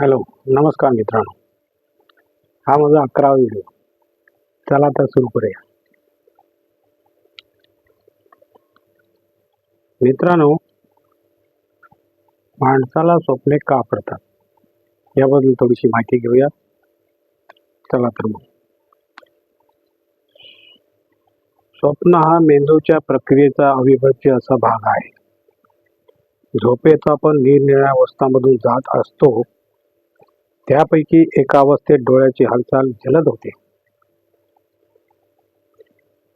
Hello नमस्कार मित्रांनो. हा माझा अकरावा व्हिडिओ चला तर सुरू करूया. मित्रांनो माणसाला स्वप्ने का पडतात? याबद्दल थोडीशी माहिती घेऊया चला तर मग. स्वप्न हा मेंदूच्या प्रक्रियेचा अविभाज्य असा भाग आहे. झोपेत आपण निरनिराळ्या अवस्थांमधून जात असतो. त्यापैकी एका अवस्थेत डोळ्याची हालचाल जलद होते.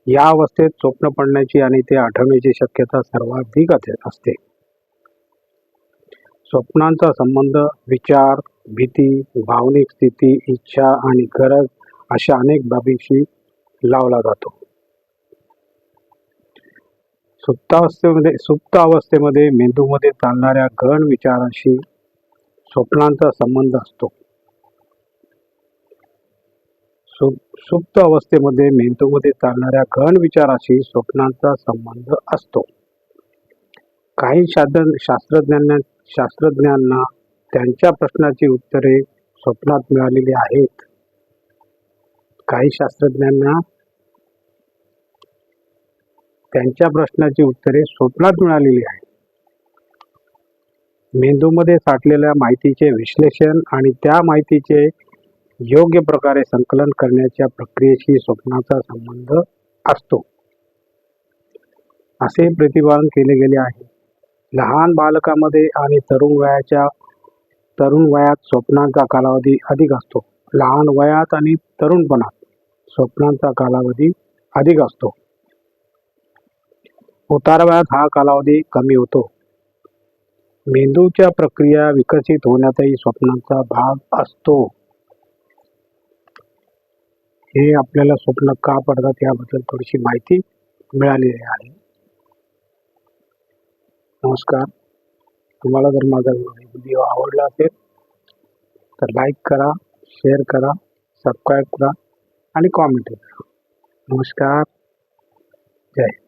या अवस्थेत स्वप्न पडण्याची आणि ते आठवण्याची शक्यता सर्वाधिक असते. स्वप्नांचा संबंध विचार भीती भावनिक स्थिती इच्छा आणि गरज अशा अनेक बाबींशी लावला जातो. सुप्तावस्थेमध्ये सुप्त अवस्थेमध्ये मेंदूमध्ये चालणाऱ्या गहन विचारांशी स्वप्नांचा संबंध असतो. सुप्त अवस्थेमध्ये मेंदूमध्ये चालणाऱ्या गहन विचाराशी स्वप्नांचा संबंध असतो. काही शास्त्र शास्त्रज्ञांना शास्त्रज्ञांना त्यांच्या प्रश्नाची उत्तरे स्वप्नात मिळालेली आहेत. काही शास्त्रज्ञांना त्यांच्या प्रश्नाची उत्तरे स्वप्नात मिळालेली आहेत. मेंदूमध्ये साठलेल्या माहितीचे विश्लेषण आणि त्या माहितीचे योग्य प्रकारे संकलन करण्याच्या प्रक्रियेशी स्वप्नाचा संबंध असतो. असे प्रतिपादन केले गेले आहे. लहान बालकामध्ये आणि तरुण वयाच्या तरुण वयात स्वप्नांचा कालावधी अधिक असतो. लहान वयात आणि तरुणपणात स्वप्नांचा कालावधी अधिक असतो. उतारवयात हा कालावधी कमी होतो. मेंदूच्या प्रक्रिया विकसित होण्यातही स्वप्नांचा भाग असतो. हे आपल्याला स्वप्न का पडतात याबद्दल थोडीशी माहिती मिळालेली आहे. नमस्कार. तुम्हाला जर माझा व्हिडिओ आवडला असेल तर लाईक करा शेअर करा सबस्क्राईब करा आणि कॉमेंट करा. नमस्कार. जय